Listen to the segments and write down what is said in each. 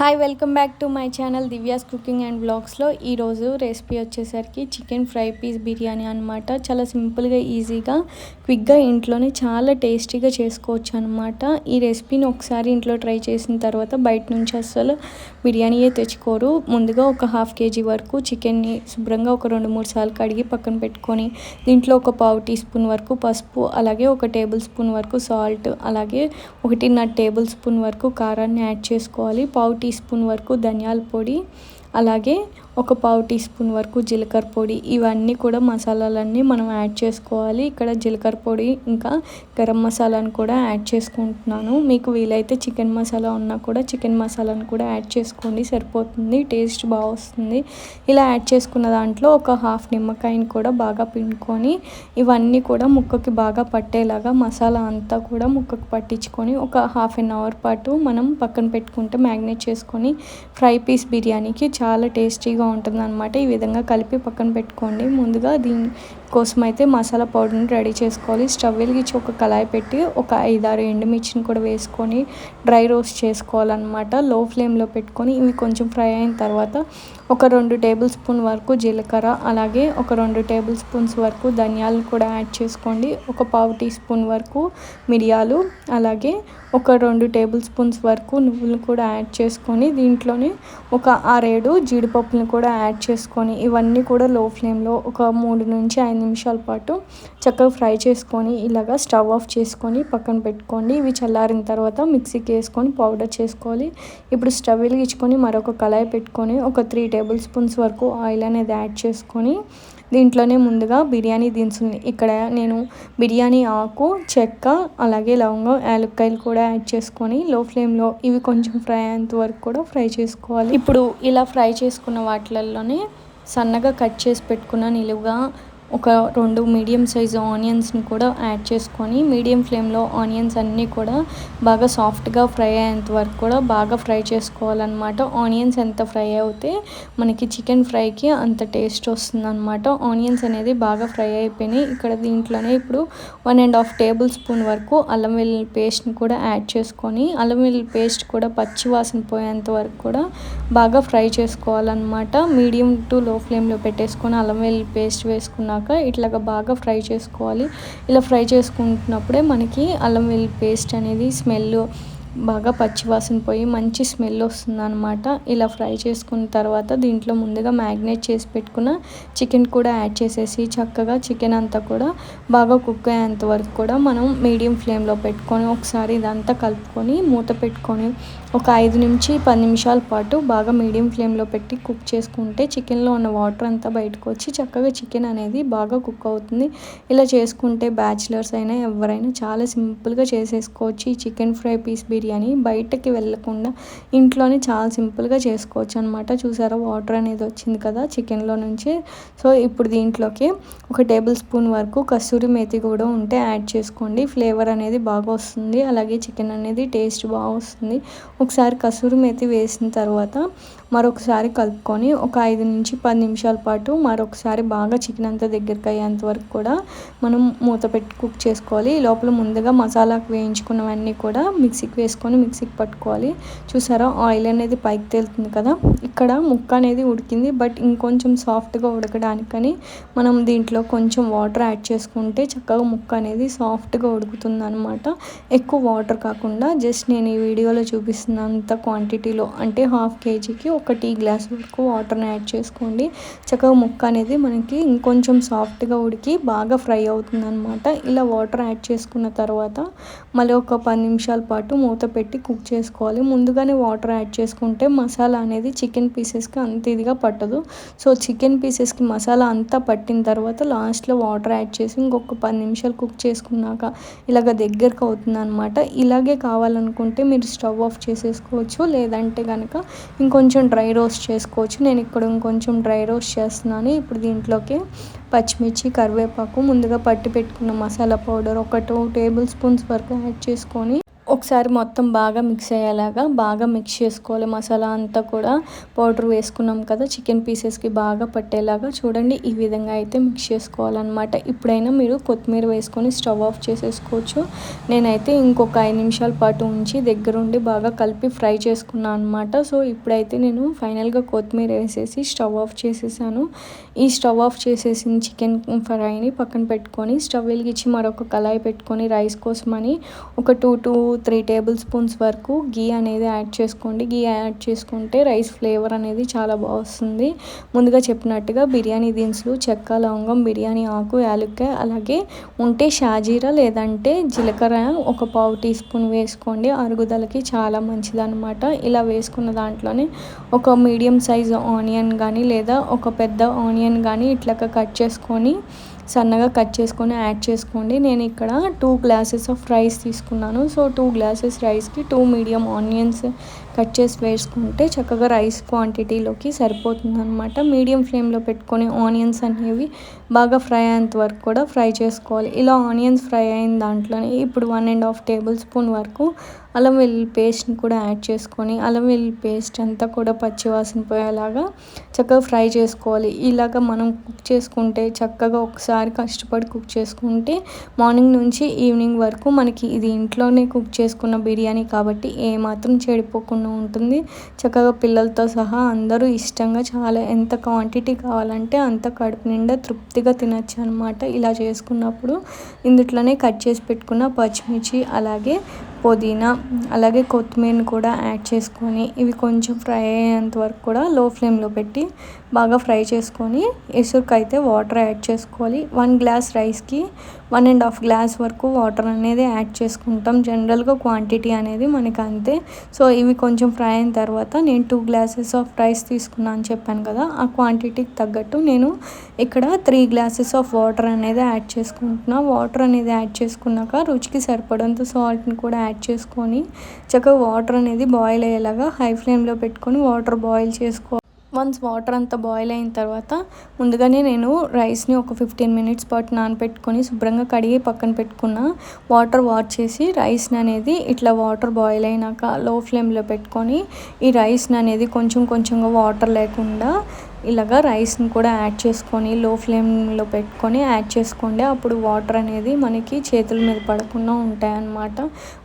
Hi welcome back to my channel Divya's cooking and బ్లాగ్స్లో ఈరోజు recipe వచ్చేసరికి chicken fry piece biryani అనమాట చాలా సింపుల్గా ఈజీగా క్విక్గా ఇంట్లోనే చాలా టేస్టీగా చేసుకోవచ్చు అనమాట ఈ రెసిపీని ఒకసారి ఇంట్లో ట్రై చేసిన తర్వాత బయట నుంచి అస్సలు బిర్యానీయే తెచ్చుకోరు. ముందుగా ఒక హాఫ్ కేజీ వరకు చికెన్ని శుభ్రంగా ఒక రెండు మూడు సార్లు కడిగి పక్కన పెట్టుకొని దీంట్లో ఒక పావు టీ స్పూన్ వరకు పసుపు అలాగే ఒక టేబుల్ స్పూన్ వరకు సాల్ట్ అలాగే ఒకటిన్నర టేబుల్ స్పూన్ వరకు కారాన్ని యాడ్ చేసుకోవాలి. పావు టీ స్పూన్ వరకు ధనియాల పొడి అలాగే ఒక పావు టీ స్పూన్ వరకు జీలకర్ర పొడి ఇవన్నీ కూడా మసాలాలన్నీ మనం యాడ్ చేసుకోవాలి. ఇక్కడ జీలకర్ర పొడి ఇంకా గరం మసాలాను కూడా యాడ్ చేసుకుంటున్నాను. మీకు వీలైతే చికెన్ మసాలా ఉన్నా కూడా చికెన్ మసాలాను కూడా యాడ్ చేసుకోండి సరిపోతుంది టేస్ట్ బాగా వస్తుంది. ఇలా యాడ్ చేసుకున్న దాంట్లో ఒక హాఫ్ నిమ్మకాయని కూడా బాగా పిండుకొని ఇవన్నీ కూడా ముక్కకి బాగా పట్టేలాగా మసాలా అంతా కూడా ముక్కకు పట్టించుకొని ఒక హాఫ్ అన్ అవర్ పాటు మనం పక్కన పెట్టుకుంటే మ్యాగ్నేట్ చేసుకొని ఫ్రై పీస్ బిర్యానీకి చాలా టేస్టీగా ఉంటుంది అనమాట ఈ విధంగా కలిపి పక్కన పెట్టుకోండి. ముందుగా దీని కోసం అయితే మసాలా పౌడర్ని రెడీ చేసుకోవాలి. స్టవ్ వెలిగించి ఒక కళాయి పెట్టి ఒక ఐదారు ఎండుమిర్చిని కూడా వేసుకొని డ్రై రోస్ట్ చేసుకోవాలన్నమాట. లో ఫ్లేమ్లో పెట్టుకొని ఇవి కొంచెం ఫ్రై అయిన తర్వాత ఒక రెండు టేబుల్ స్పూన్ వరకు జీలకర్ర అలాగే ఒక రెండు టేబుల్ స్పూన్స్ వరకు ధనియాలు కూడా యాడ్ చేసుకోండి. ఒక పావు టీ స్పూన్ వరకు మిరియాలు అలాగే ఒక రెండు టేబుల్ స్పూన్స్ వరకు నువ్వులు కూడా యాడ్ చేసుకొని దీంట్లోనే ఒక ఆరేడు జీడిపప్పులను కూడా యాడ్ చేసుకొని ఇవన్నీ కూడా లో ఫ్లేమ్లో ఒక మూడు నుంచి ఐదు నిమిషాల పాటు చక్కగా ఫ్రై చేసుకొని ఇలాగా స్టవ్ ఆఫ్ చేసుకొని పక్కన పెట్టుకోండి. ఇవి చల్లారిన తర్వాత మిక్సీకి వేసుకొని పౌడర్ చేసుకోవాలి. ఇప్పుడు స్టవ్ వెలిగించుకొని మరొక కళాయి పెట్టుకొని ఒక త్రీ టేబుల్ టేబుల్ స్పూన్స్ వరకు ఆయిల్ అనేది యాడ్ చేసుకొని దీంట్లోనే ముందుగా బిర్యానీ దినుసులు ఇక్కడ నేను బిర్యానీ ఆకు చెక్క అలాగే లవంగం యాలక్కాయలు కూడా యాడ్ చేసుకొని లో ఫ్లేమ్లో ఇవి కొంచెం ఫ్రై అయ్యేంత వరకు కూడా ఫ్రై చేసుకోవాలి. ఇప్పుడు ఇలా ఫ్రై చేసుకున్న వాటిలలోనే సన్నగా కట్ చేసి పెట్టుకున్న నిలువుగా ఒక రెండు మీడియం సైజు ఆనియన్స్ని కూడా యాడ్ చేసుకొని మీడియం ఫ్లేమ్లో ఆనియన్స్ అన్నీ కూడా బాగా సాఫ్ట్గా ఫ్రై అయ్యేంత వరకు కూడా బాగా ఫ్రై చేసుకోవాలన్నమాట. ఆనియన్స్ ఎంత ఫ్రై అవుతే మనకి చికెన్ ఫ్రైకి అంత టేస్ట్ వస్తుందన్నమాట. ఆనియన్స్ అనేది బాగా ఫ్రై అయిపోయినాయి. ఇక్కడ దీంట్లోనే ఇప్పుడు one and half tablespoon వరకు అల్లం వెల్లుల్లి పేస్ట్ని కూడా యాడ్ చేసుకొని అల్లం వెల్లుల్లి పేస్ట్ కూడా పచ్చి వాసన పోయేంత వరకు కూడా బాగా ఫ్రై చేసుకోవాలన్నమాట. మీడియం టు లో ఫ్లేమ్లో పెట్టేసుకొని అల్లం వెల్లుల్లి పేస్ట్ వేసుకున్నాక వేసుకున్నాక ఇట్లాగా బాగా ఫ్రై చేసుకోవాలి. ఇలా ఫ్రై చేసుకుంటున్నప్పుడే మనకి అల్లం వెల్లుల్లి పేస్ట్ అనేది స్మెల్ బాగా పచ్చివాసన పోయి మంచి స్మెల్ వస్తుంది అనమాట ఇలా ఫ్రై చేసుకున్న తర్వాత దీంట్లో ముందుగా మ్యాగ్నేట్ చేసి పెట్టుకున్న చికెన్ కూడా యాడ్ చేసేసి చక్కగా చికెన్ అంతా కూడా బాగా కుక్ అయ్యేంత వరకు కూడా మనం మీడియం ఫ్లేమ్లో పెట్టుకొని ఒకసారి ఇదంతా కలుపుకొని మూత పెట్టుకొని ఒక ఐదు నుంచి పది నిమిషాల పాటు బాగా మీడియం ఫ్లేమ్లో పెట్టి కుక్ చేసుకుంటే చికెన్లో ఉన్న వాటర్ అంతా బయటకు వచ్చి చక్కగా చికెన్ అనేది బాగా కుక్ అవుతుంది. ఇలా చేసుకుంటే బ్యాచిలర్స్ అయినా ఎవరైనా చాలా సింపుల్గా చేసేసుకోవచ్చు. ఈ chicken fry piece biryani biryani బయటకి వెళ్ళకుండా ఇంట్లోనే చాలా సింపుల్గా చేసుకోవచ్చు అనమాట చూసారా? వాటర్ అనేది వచ్చింది కదా చికెన్లో నుంచి. సో ఇప్పుడు దీంట్లోకి ఒక టేబుల్ స్పూన్ వరకు కస్తూరి మేతి కూడా ఉంటే యాడ్ చేసుకోండి. ఫ్లేవర్ అనేది బాగా వస్తుంది. అలాగే చికెన్ అనేది టేస్ట్ బాగా వస్తుంది. ఒకసారి కసూరి మేతి వేసిన తర్వాత మరొకసారి కలుపుకొని ఒక ఐదు నుంచి పది నిమిషాల పాటు మరొకసారి బాగా చికెన్ అంతా దగ్గరికి అయ్యేంత వరకు కూడా మనం మూత పెట్టి కుక్ చేసుకోవాలి. లోపల ముందుగా మసాలాకు వేయించుకున్నవన్నీ కూడా మిక్సీకి వేసుకొని మిక్సీకి పట్టుకోవాలి. చూసారా? ఆయిల్ అనేది పైకి తేలుతుంది కదా? ఇక్కడ ముక్క అనేది ఉడికింది. బట్ ఇంకొంచెం సాఫ్ట్గా ఉడకడానికని మనం దీంట్లో కొంచెం వాటర్ యాడ్ చేసుకుంటే చక్కగా ముక్క అనేది సాఫ్ట్గా ఉడుకుతుంది అనమాట ఎక్కువ వాటర్ కాకుండా జస్ట్ నేను ఈ వీడియోలో చూపిస్తున్నంత క్వాంటిటీలో అంటే హాఫ్ కేజీకి ఒక టీ గ్లాస్ వరకు వాటర్ని యాడ్ చేసుకోండి. చక్కగా ముక్క అనేది మనకి ఇంకొంచెం సాఫ్ట్గా ఉడికి బాగా ఫ్రై అవుతుంది అనమాట ఇలా వాటర్ యాడ్ చేసుకున్న తర్వాత మళ్ళీ ఒక పది నిమిషాల పాటు మూత పెట్టి కుక్ చేసుకోవాలి. ముందుగానే వాటర్ యాడ్ చేసుకుంటే మసాలా అనేది చికెన్ పీసెస్కి అంత ఇదిగా పట్టదు. సో చికెన్ పీసెస్కి మసాలా అంతా పట్టిన తర్వాత లాస్ట్లో వాటర్ యాడ్ చేసి ఇంకొక పది నిమిషాలు కుక్ చేసుకున్నాక ఇలాగ దగ్గరకు అవుతుంది అనమాట ఇలాగే కావాలనుకుంటే మీరు స్టవ్ ఆఫ్ చేసేసుకోవచ్చు. లేదంటే కనుక ఇంకొంచెం డ్రై రోస్ట్ చేసుకోవచ్చు. నేను ఇక్కడ ఇంకొంచెం డ్రై రోస్ట్ చేస్తున్నాను. ఇప్పుడు దీంట్లోకి పచ్చిమిర్చి కరివేపాకు ముందుగా పట్టి పెట్టుకున్న మసాలా పౌడర్ ఒక టూ టేబుల్ స్పూన్స్ వరకు యాడ్ చేసుకొని ఒకసారి మొత్తం బాగా మిక్స్ అయ్యేలాగా బాగా మిక్స్ చేసుకోవాలి. మసాలా అంతా కూడా పౌడర్ వేసుకున్నాం కదా చికెన్ పీసెస్కి బాగా పట్టేలాగా చూడండి. ఈ విధంగా అయితే మిక్స్ చేసుకోవాలన్నమాట. ఇప్పుడైనా మీరు కొత్తిమీర వేసుకొని స్టవ్ ఆఫ్ చేసేసుకోవచ్చు. నేనైతే ఇంకొక ఐదు నిమిషాల పాటు ఉంచి దగ్గరుండి బాగా కలిపి ఫ్రై చేసుకున్నాను అనమాట సో ఇప్పుడైతే నేను ఫైనల్గా కొత్తిమీర వేసేసి స్టవ్ ఆఫ్ చేసేసాను. ఈ స్టవ్ ఆఫ్ చేసేసిన చికెన్ ఫ్రైని పక్కన పెట్టుకొని స్టవ్ వెలిగించి మరొక కళాయి పెట్టుకొని రైస్ కోసమని ఒక two two three tablespoons వరకు గీ అనేది యాడ్ చేసుకోండి. గీ యాడ్ చేసుకుంటే రైస్ ఫ్లేవర్ అనేది చాలా బాగా వస్తుంది. ముందుగా చెప్పినట్టుగా బిర్యానీ దినుసులు చెక్క లవంగం బిర్యానీ ఆకు యాలక్కాయ అలాగే ఉంటే షాజీరా లేదంటే జీలకర్ర ఒక పావు టీ స్పూన్ వేసుకోండి. అరుగుదలకి చాలా మంచిదన్నమాట. ఇలా వేసుకున్న దాంట్లోనే ఒక మీడియం సైజ్ ఆనియన్ కానీ లేదా ఒక పెద్ద ఆనియన్ కానీ ఇట్లా కట్ చేసుకొని సన్నగా కట్ చేసుకొని యాడ్ చేసుకోండి. నేను ఇక్కడ టూ గ్లాసెస్ ఆఫ్ రైస్ తీసుకున్నాను. సో టూ గ్లాసెస్ రైస్కి టూ మీడియం ఆనియన్స్ కట్ చేసి వేసుకుంటే చక్కగా రైస్ క్వాంటిటీలోకి సరిపోతుంది అనమాట మీడియం ఫ్లేమ్లో పెట్టుకొని ఆనియన్స్ అనేవి బాగా ఫ్రై అయ్యేంత వరకు కూడా ఫ్రై చేసుకోవాలి. ఇలా ఆనియన్స్ ఫ్రై అయిన దాంట్లోనే ఇప్పుడు one and half tablespoon వరకు అల్లం వెల్లుల్లి పేస్ట్ని కూడా యాడ్ చేసుకొని అల్లం వెల్లుల్లి పేస్ట్ అంతా కూడా పచ్చివాసన పోయేలాగా చక్కగా ఫ్రై చేసుకోవాలి. ఇలాగ మనం కుక్ చేసుకుంటే చక్కగా ఒకసారి కష్టపడి కుక్ చేసుకుంటే మార్నింగ్ నుంచి ఈవినింగ్ వరకు మనకి ఇది ఇంట్లోనే కుక్ చేసుకున్న బిర్యానీ కాబట్టి ఏమాత్రం చెడిపోకుండా ఉంటుంది. చక్కగా పిల్లలతో సహా అందరూ ఇష్టంగా చాలా ఎంత క్వాంటిటీ కావాలంటే అంత కడుపు నిండా తృప్తిగా తినచ్చు అనమాట ఇలా చేసుకున్నప్పుడు ఇందుట్లోనే కట్ చేసి పెట్టుకున్న పచ్చిమిర్చి అలాగే పుదీనా అలాగే కొత్తిమీరని కూడా యాడ్ చేసుకొని ఇవి కొంచెం ఫ్రై అయ్యేంత వరకు కూడా లో ఫ్లేమ్లో పెట్టి బాగా ఫ్రై చేసుకొని ఎసురుకు అయితే వాటర్ యాడ్ చేసుకోవాలి. వన్ గ్లాస్ రైస్కి వన్ అండ్ హాఫ్ గ్లాస్ వరకు వాటర్ అనేది యాడ్ చేసుకుంటాం. జనరల్గా క్వాంటిటీ అనేది మనకి అంతే. సో ఇవి కొంచెం ఫ్రై అయిన తర్వాత నేను టూ గ్లాసెస్ ఆఫ్ రైస్ తీసుకున్నాను అని చెప్పాను కదా ఆ క్వాంటిటీకి తగ్గట్టు నేను ఇక్కడ త్రీ గ్లాసెస్ ఆఫ్ వాటర్ అనేది యాడ్ చేసుకుంటున్నా. వాటర్ అనేది యాడ్ చేసుకున్నాక రుచికి సరిపడంత సాల్ట్ని కూడా యాడ్ చేసుకొని చక్కగా వాటర్ అనేది బాయిల్ అయ్యేలాగా హై ఫ్లేమ్లో పెట్టుకొని వాటర్ బాయిల్ చేసుకో వన్స్ వాటర్ అంతా బాయిల్ అయిన తర్వాత ముందుగానే నేను రైస్ని ఒక ఫిఫ్టీన్ మినిట్స్ పాటు నానపెట్టుకొని శుభ్రంగా కడిగి పక్కన పెట్టుకున్న వాటర్ వాష్ చేసి రైస్ని అనేది ఇట్లా వాటర్ బాయిల్ అయినాక లో ఫ్లేమ్లో పెట్టుకొని ఈ రైస్ని అనేది కొంచెం కొంచెంగా వాటర్ లేకుండా ఇలాగా రైస్ని కూడా యాడ్ చేసుకొని లో ఫ్లేమ్లో పెట్టుకొని యాడ్ చేసుకోండి. అప్పుడు వాటర్ అనేది మనకి చేతుల మీద పడకుండా ఉంటాయన్నమాట.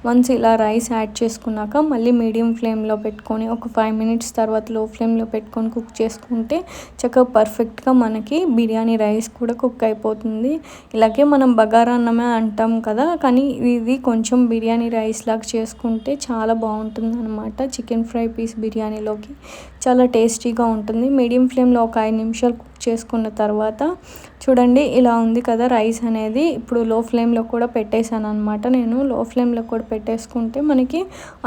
వన్స్ ఇలా రైస్ యాడ్ చేసుకున్నాక మళ్ళీ మీడియం ఫ్లేమ్లో పెట్టుకొని ఒక ఫైవ్ మినిట్స్ తర్వాత లో ఫ్లేమ్లో పెట్టుకొని కుక్ చేసుకుంటే చక్కగా పర్ఫెక్ట్గా మనకి బిర్యానీ రైస్ కూడా కుక్ అయిపోతుంది. ఇలాగే మనం బగారా అన్నమే అంటాం కదా కానీ ఇది కొంచెం బిర్యానీ రైస్ లాగా చేసుకుంటే చాలా బాగుంటుంది అనమాట చికెన్ ఫ్రై పీస్ బిర్యానీలోకి. చాలా టేస్టీగా ఉంటుంది. మీడియం ఫ్లేమ్ ఫ్లేమ్లో ఒక ఐదు నిమిషాలు కుక్ చేసుకున్న తర్వాత చూడండి ఇలా ఉంది కదా రైస్ అనేది. ఇప్పుడు లో ఫ్లేమ్లో కూడా పెట్టేశాను అనమాట నేను లో ఫ్లేమ్లో కూడా పెట్టేసుకుంటే మనకి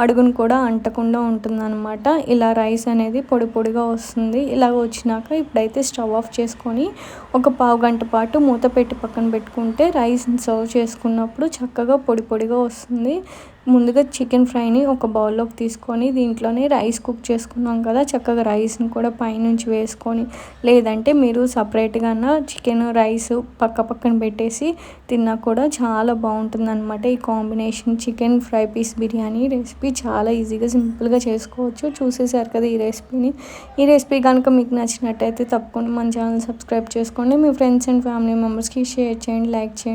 అడుగును కూడా అంటకుండా ఉంటుందన్నమాట. ఇలా రైస్ అనేది పొడి పొడిగా వస్తుంది. ఇలా వచ్చినాక ఇప్పుడైతే స్టవ్ ఆఫ్ చేసుకొని ఒక పావు గంట పాటు మూత పెట్టి పక్కన పెట్టుకుంటే రైస్ని సర్వ్ చేసుకున్నప్పుడు చక్కగా పొడి పొడిగా వస్తుంది. ముందుగా చికెన్ ఫ్రైని ఒక బౌల్లోకి తీసుకొని దీంట్లోనే రైస్ కుక్ చేసుకున్నాం కదా చక్కగా రైస్ని కూడా పైనుంచి వేసుకొని లేదంటే మీరు సపరేట్గా చికెన్ రైస్ పక్క పక్కన పెట్టేసి తిన్నా కూడా చాలా బాగుంటుంది అనమాట ఈ combination chicken fry piece biryani recipe చాలా ఈజీగా సింపుల్గా చేసుకోవచ్చు. చూసేసారు కదా ఈ రెసిపీని. ఈ రెసిపీ కనుక మీకు నచ్చినట్టయితే తప్పకుండా మన ఛానల్ సబ్స్క్రైబ్ చేసుకోండి. మీ ఫ్రెండ్స్ అండ్ ఫ్యామిలీ మెంబర్స్కి షేర్ చేయండి లైక్ చేయండి.